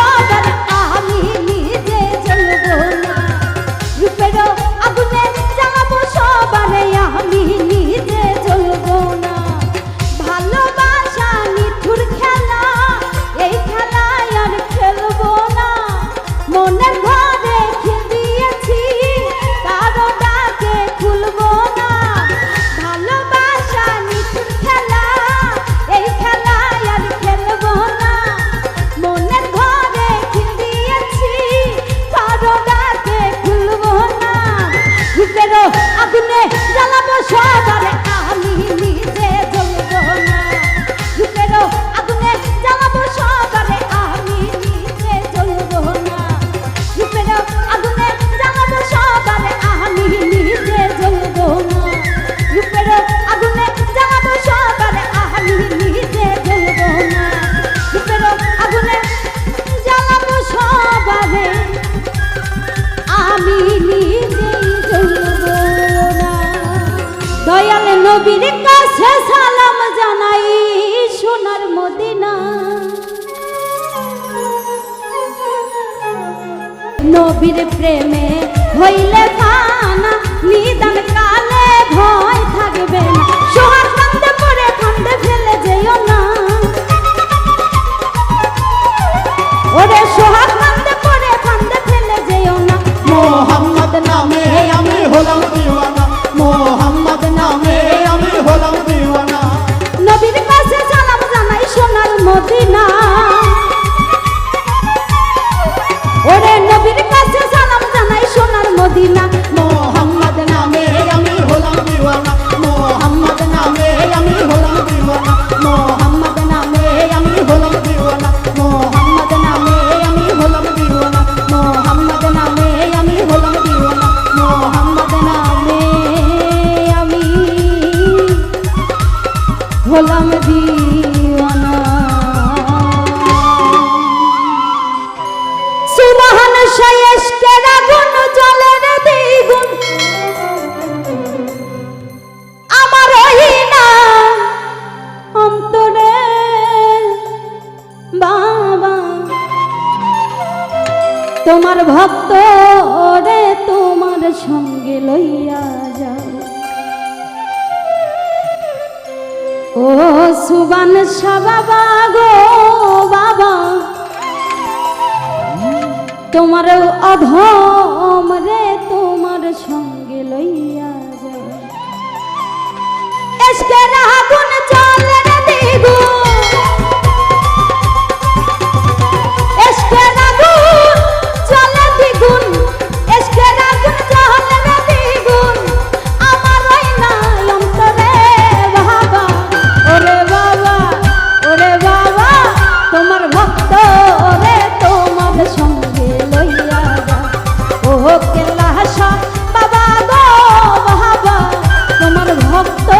todas নবীর প্রেমে হইলে পানা, নিদান কালে ভয় থাকবে না। সোহার কান্দে পরে কান্দে ফেলে যেও না। ওরে সোহার কান্দে পরে কান্দে ফেলে যেও না। মোহাম্মদ নামে আমি হলাম দিওয়ানা। মোহাম্মদ হলাম দিওয়ানা। সুমহান শায়েশকে রাগুন জলের আমার ওই অন্তরে বাবা। তোমার ভক্ত রে তোমার সঙ্গে লইয়া ও সুবান বাবা গো বাবা। তোমার অধম রে তোমার সঙ্গে লইয়া যায়। tanto.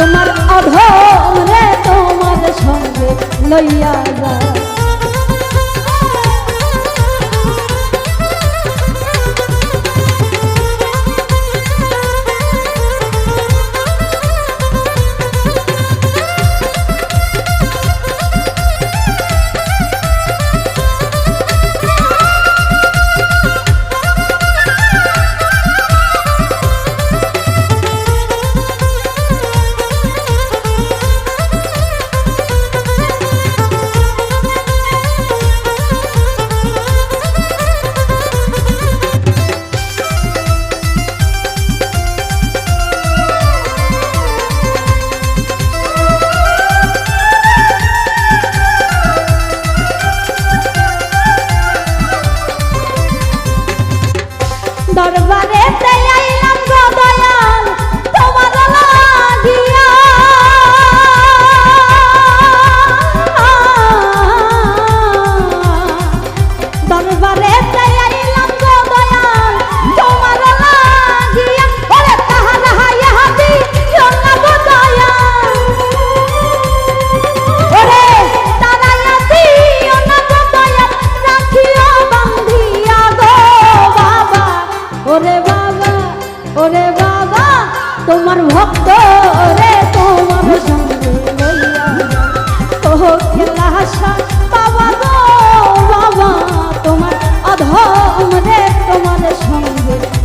তোমার অধম রে তোমার সঙ্গে লইয়া যায়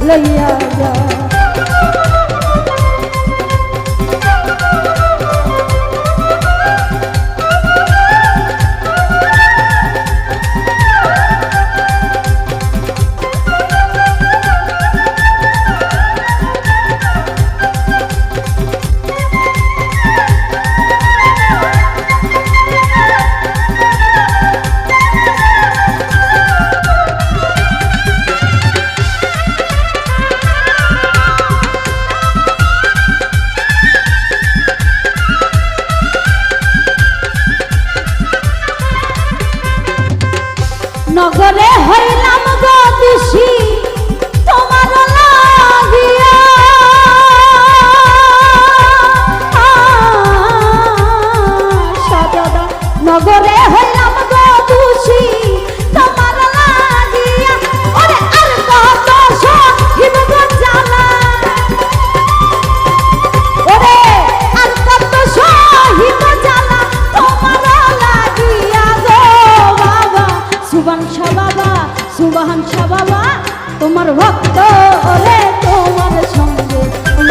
লইয়া যা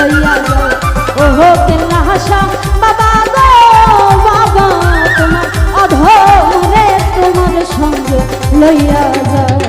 লইয়া যাও ও হো কেনা হাসা, বাবা গো, বাবা, তোমার অধরে তোমার সঙ্গে লইয়া যাও।